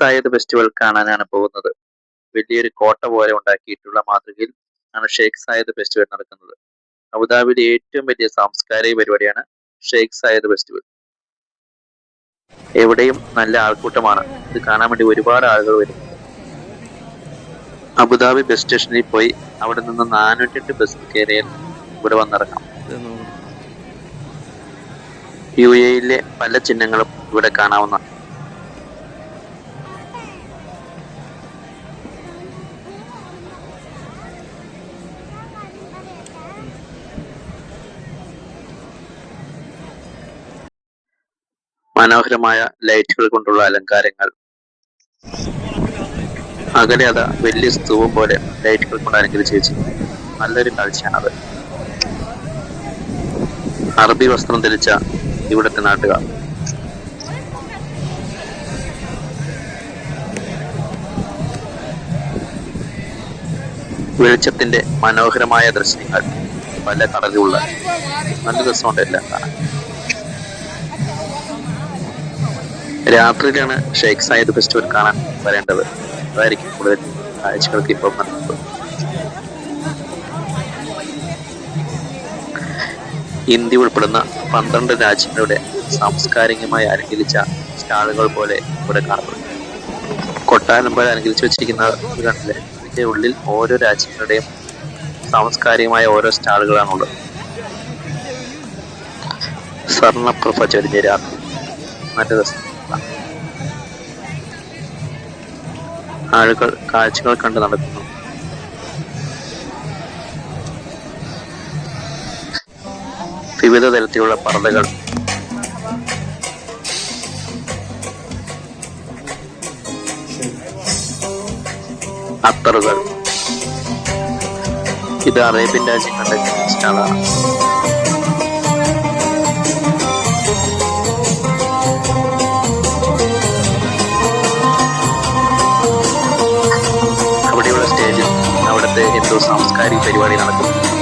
Zayed festival കാണാനാണ് പോകുന്നത്. വലിയൊരു കോട്ട പോലെ ഉണ്ടാക്കിയിട്ടുള്ള മാതൃകയിൽ ആണ് ഷെയ്ഖ് സായദ് ഫെസ്റ്റിവൽ നടക്കുന്നത്. അബുദാബിയിലെ ഏറ്റവും വലിയ സാംസ്കാരിക പരിപാടിയാണ് ഷെയ്ഖ് സായദ് ഫെസ്റ്റിവൽ എവിടെയും നല്ല ആൾക്കൂട്ടമാണ്. ഇത് കാണാൻ വേണ്ടി ഒരുപാട് ആളുകൾ വരും. അബുദാബി ബസ് സ്റ്റേഷനിൽ പോയി അവിടെ നിന്ന് നാനൂറ്റെട്ട് ബസ് കയറിയാൽ ഇവിടെ വന്നിറങ്ങാം. യു എയിലെ പല ചിഹ്നങ്ങളും ഇവിടെ കാണാവുന്നതാണ്. മനോഹരമായ ലൈറ്റുകൾ കൊണ്ടുള്ള അലങ്കാരങ്ങൾ. അകലെ അതാ വലിയ സ്തൂപം പോലെ ലൈറ്റുകൾ കൊണ്ട് അലങ്കരിച്ച് വെച്ചു നല്ലൊരു കാഴ്ചയാണത് അറബി വസ്ത്രം ധരിച്ച ഇവിടുത്തെ നാട്ടുകാർ. വെളിച്ചത്തിന്റെ മനോഹരമായ ദൃശ്യങ്ങൾ. പല കടലുള്ള നല്ല രസമുണ്ട് എല്ലാം കാണാൻ. രാത്രിയിലാണ് ഷെയ്ഖ് സായിദ് ഫെസ്റ്റിവൽ കാണാൻ വരേണ്ടത്. അതായിരിക്കും കൂടുതൽ കാഴ്ചകൾക്ക് ഇപ്പോൾ നടക്കുന്നത് ഇന്ത്യ ഉൾപ്പെടുന്ന പന്ത്രണ്ട് രാജ്യങ്ങളുടെ സാംസ്കാരികമായി അലങ്കരിച്ച സ്റ്റാളുകൾ പോലെ ഇവിടെ കാണപ്പെടുന്നു. കൊട്ടാരം പോലെ അലങ്കരിച്ചു വെച്ചിരിക്കുന്ന കണ്ടില്ലേ? ഇതിന്റെ ഉള്ളിൽ ഓരോ രാജ്യങ്ങളുടെയും സാംസ്കാരികമായ ഓരോ സ്റ്റാളുകളാണുള്ളത്. സ്വർണപ്രഭ ചൊരിഞ്ഞ രാത്രി. നല്ല രസം. ആളുകൾ കാഴ്ചകൾ കണ്ട് നടക്കുന്നു. വിവിധ തരത്തിലുള്ള പറതകൾ അത്തറുകൾ. ഇത് അറേബ്യൻ രാജ്യങ്ങളുടെ സ്റ്റാളാണ് എന്തോ സാംസ്കാരിക പരിപാടി നടക്കുന്നു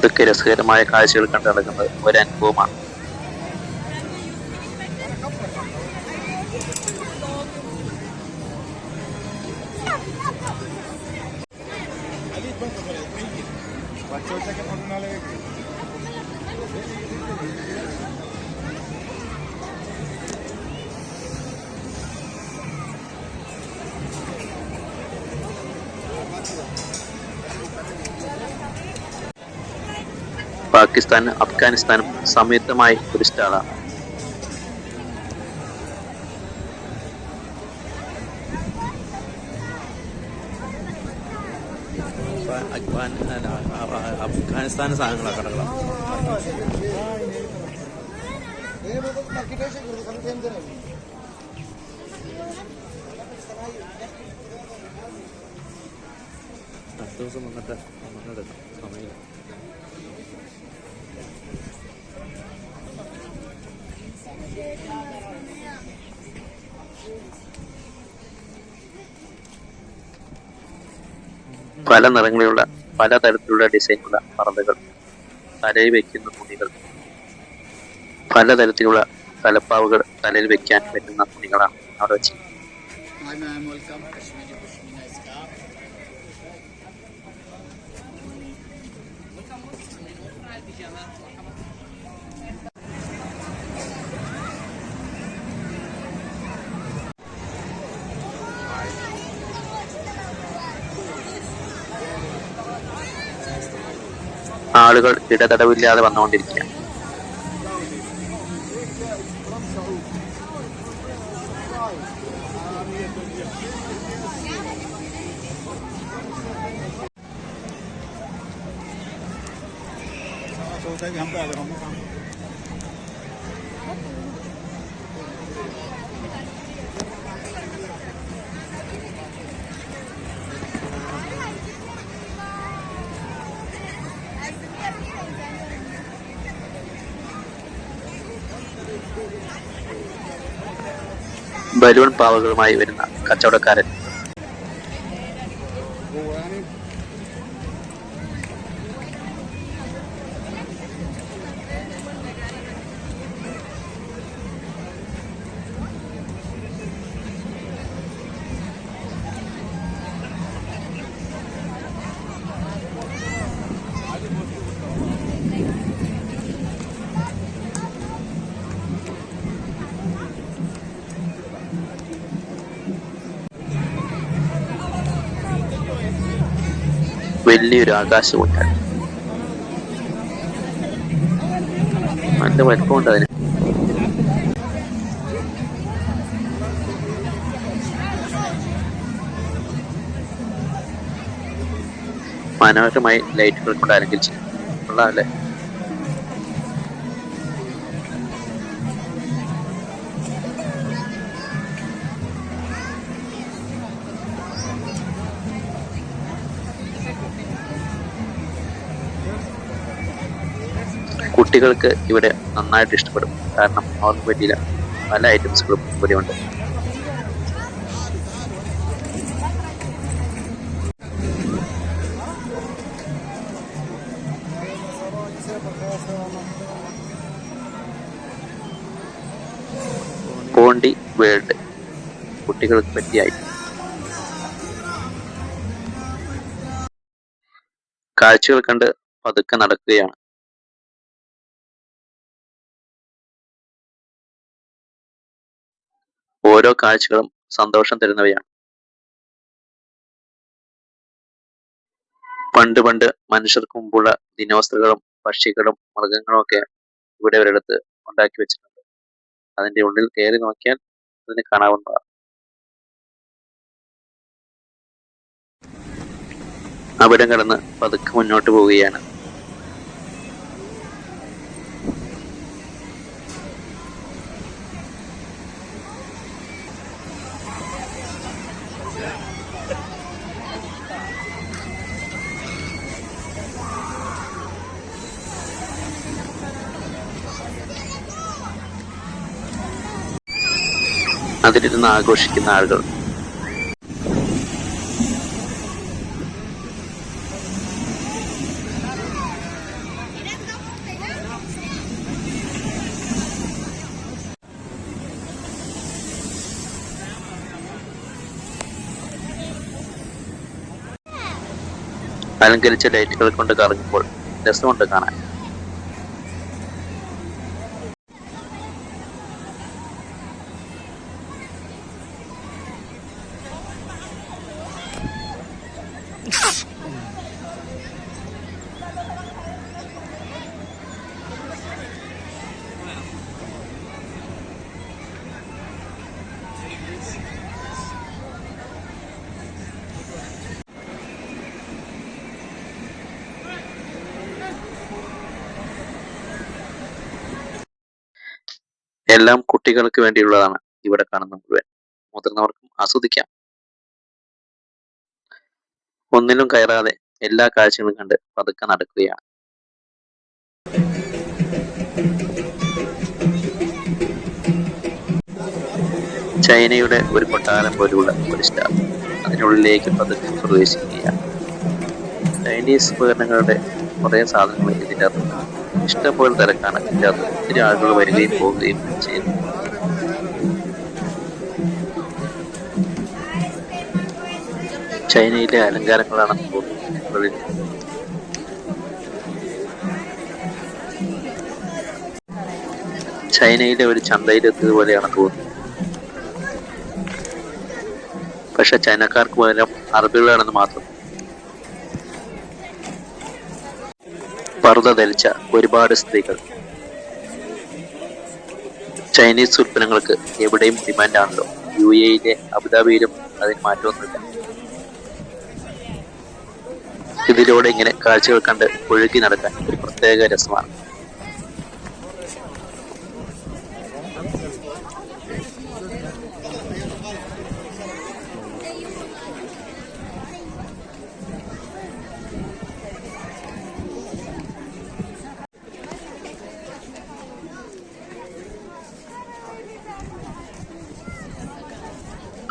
പതുക്കെ രസകരമായ കാഴ്ചകൾ കണ്ടു നടക്കുന്നത് ഒരു അനുഭവമാണ്. പാകിസ്ഥാനും അഫ്ഗാനിസ്ഥാനും സംയുക്തമായി ഒരു സ്റ്റാളാണ് അഫ്ഗാനിസ്ഥാൻ സാധനങ്ങളാണ് കടകളാണ് ദിവസം വന്നിട്ട് വന്നിട്ടെടുക്കാം സമയം പല നിറങ്ങളിലുള്ള പല തരത്തിലുള്ള ഡിസൈനുള്ള പർദ്ദകൾ തലയിൽ വയ്ക്കുന്ന തുണികൾ പലതരത്തിലുള്ള തലപ്പാവുകൾ തലയിൽ വെക്കാൻ പറ്റുന്ന തുണികളാണ് അവിടെ വെച്ച് ആളുകൾ ഇടതടവില്ലാതെ വന്നുകൊണ്ടിരിക്കുക ബലൂൺ പാവകളുമായി വരുന്ന കച്ചവടക്കാരൻ. വലിയൊരു ആകാശമുണ്ടാണ് നല്ല വലിപ്പമുണ്ട് അതിന്. മനോഹരമായി ലൈറ്റുകൾ കൊണ്ട് അലങ്കരിച്ചു കൊള്ളാമല്ലേ കുട്ടികൾക്ക് ഇവിടെ നന്നായിട്ട് ഇഷ്ടപ്പെടും. കാരണം അവർക്ക് പറ്റിയില്ല. പല ഐറ്റംസുകളും ഇവിടെ ഉണ്ട്. പോണ്ടി വേൾഡ് കുട്ടികൾക്ക് പറ്റിയായി കാഴ്ചകൾ കണ്ട് പതുക്കെ നടക്കുകയാണ്. ഓരോ കാഴ്ചകളും സന്തോഷം തരുന്നവയാണ്. പണ്ട് പണ്ട് മനുഷ്യർക്ക് മുമ്പുള്ള ദിനോസറുകളും പക്ഷികളും മൃഗങ്ങളും ഒക്കെ ഇവിടെ ഒരിടത്ത് ഉണ്ടാക്കി വെച്ചിട്ടുണ്ട്. അതിന്റെ ഉള്ളിൽ കയറി നോക്കിയാൽ അതിന് കാണാവുന്നതാണ്. അവിടെ കടന്ന് പതുക്കെ മുന്നോട്ട് പോവുകയാണ്. അതിലിരുന്ന് ആഘോഷിക്കുന്ന ആളുകൾ. അലങ്കരിച്ച ലൈറ്റുകൾ കൊണ്ട് കറങ്ങുമ്പോൾ രസമുണ്ട് കാണാൻ. എല്ലാം കുട്ടികൾക്ക് വേണ്ടിയുള്ളതാണ് ഇവിടെ കാണുന്ന മുഴുവൻ. മുതിർന്നവർക്കും ആസ്വദിക്കാം. ഒന്നിലും കയറാതെ എല്ലാ കാഴ്ചകളും കണ്ട് പതുക്കെ നടക്കുകയാണ്. ചൈനയുടെ ഒരു കൊട്ടാരം പോലുള്ള ഒരു സ്റ്റാർ അതിനുള്ളിലേക്ക് പതുക്കെ പ്രവേശിക്കുകയാണ്. ചൈനീസ് ഉപകരണങ്ങളുടെ കുറേ സാധനങ്ങൾ ഇതിന്റെ അകത്തുണ്ട് ഇഷ്ടംപോലെ തിരക്കാണ്. ഇതിന്റെ അകത്ത് ഒത്തിരി ആളുകൾ വരികയും പോവുകയും ചെയ്യുന്നു. ചൈനയിലെ അലങ്കാരങ്ങളാണ് ചൈനയിലെ ഒരു ചന്തയിലെത്തിയത് പോലെയാണ് തോന്നുന്നത്. പക്ഷെ ചൈനക്കാർക്ക് പകരം അറബികളാണെന്ന് മാത്രം പർദ്ദ ധരിച്ച ഒരുപാട് സ്ത്രീകൾ. ചൈനീസ് ഉൽപ്പന്നങ്ങൾക്ക് എവിടെയും ഡിമാൻഡാണല്ലോ യു എയിലെ അബുദാബിയിലും അതിന് മാറ്റമൊന്നുമില്ല. ഇതിലൂടെ ഇങ്ങനെ കാഴ്ചകൾ കണ്ട് ഒഴുകി നടക്കാൻ ഒരു പ്രത്യേക രസമാണ്.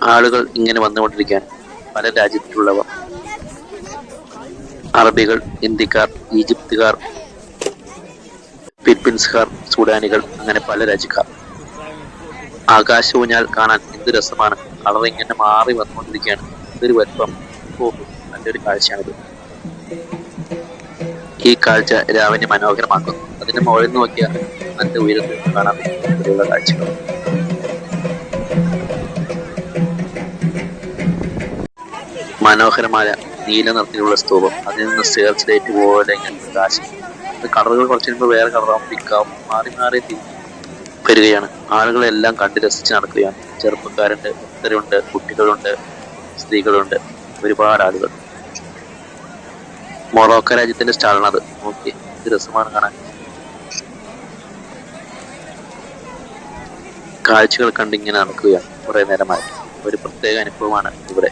ആളുകൾ ഇങ്ങനെ വന്നുകൊണ്ടിരിക്കുകയാണ് പല രാജ്യത്തിലുള്ളവർ. അറബികൾ ഹിന്ദിക്കാർ ഈജിപ്തുകാർ ഫിലിപ്പീൻസുകാർ സൂഡാനികൾ അങ്ങനെ പല രാജ്യക്കാർ. ആകാശ ഊഞ്ഞാൽ കാണാൻ എന്ത് രസമാണ്. കളർ ഇങ്ങനെ മാറി വന്നുകൊണ്ടിരിക്കുകയാണ്. ഇതൊരു വലിപ്പം. നല്ലൊരു കാഴ്ചയാണിത്. ഈ കാഴ്ച രാവിനെ മനോഹരമാക്കുന്നു. അതിന്റെ മുകളിൽ നോക്കിയാൽ നല്ല ഉയരത്തിൽ കാണാൻ കാഴ്ചകൾ മനോഹരമായ നീല നിറത്തിലുള്ള സ്തൂപം. അതിൽ നിന്ന് സേർച്ച് ലൈറ്റ് പോലെ ഇങ്ങനെ ഇത് കളറുകൾ കുറച്ച് കഴിയുമ്പോൾ വേറെ കളറാവും പിക്കാവും മാറി മാറി വരികയാണ്. ആളുകളെല്ലാം കണ്ട് രസിച്ച് നടക്കുകയാണ്. ചെറുപ്പക്കാരുണ്ട് ഭക്തരുണ്ട് കുട്ടികളുണ്ട് സ്ത്രീകളുണ്ട്. ഒരുപാട് ആളുകൾ. മൊറോക്ക രാജ്യത്തിന്റെ സ്റ്റാളാണത് ഇത് രസമാണ് കാണാൻ. കാഴ്ചകൾ കണ്ടിങ്ങനെ നടക്കുകയാണ് കുറെ നേരമായി. ഒരു പ്രത്യേക അനുഭവമാണ് ഇവിടെ.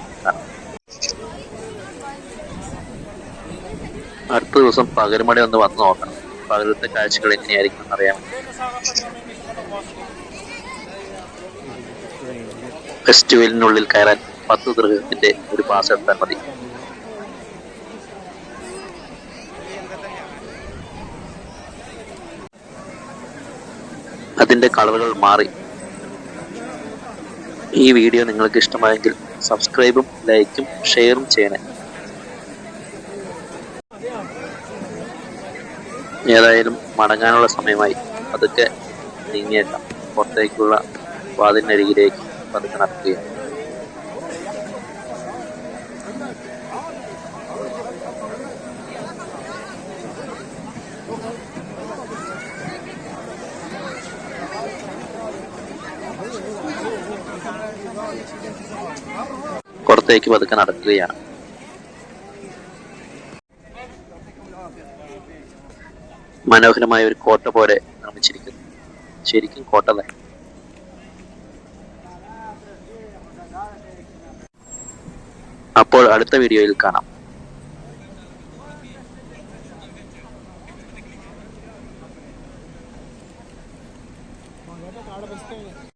അടുത്ത ദിവസം പകരുമണി ഒന്ന് വന്ന് നോക്കണം പകലത്തെ കാഴ്ചകൾ എങ്ങനെയായിരിക്കും എന്നറിയാം ഫെസ്റ്റിവലിനുള്ളിൽ കയറാൻ പത്ത് ദൃഹത്തിന്റെ ഒരു പാസ് എടുത്താൽ മതി. അതിന്റെ കളറുകൾ മാറി. ഈ വീഡിയോ നിങ്ങൾക്ക് ഇഷ്ടമായെങ്കിൽ സബ്സ്ക്രൈബും ലൈക്കും ഷെയറും ചെയ്യണേ. ഏതായാലും മടങ്ങാനുള്ള സമയമായി. അതൊക്കെ നീങ്ങിയേക്കാം. പുറത്തേക്കുള്ള വാതിലിനരികിലേക്ക് പതുക്കെ നടക്കുകയാണ്. പുറത്തേക്ക് പതുക്കെ നടക്കുകയാണ്. മനോഹരമായ ഒരു കോട്ട പോലെ നിർമ്മിച്ചിരിക്കുന്നു. ശരിക്കും കോട്ട തന്നെ. അപ്പോൾ അടുത്ത വീഡിയോയിൽ കാണാം.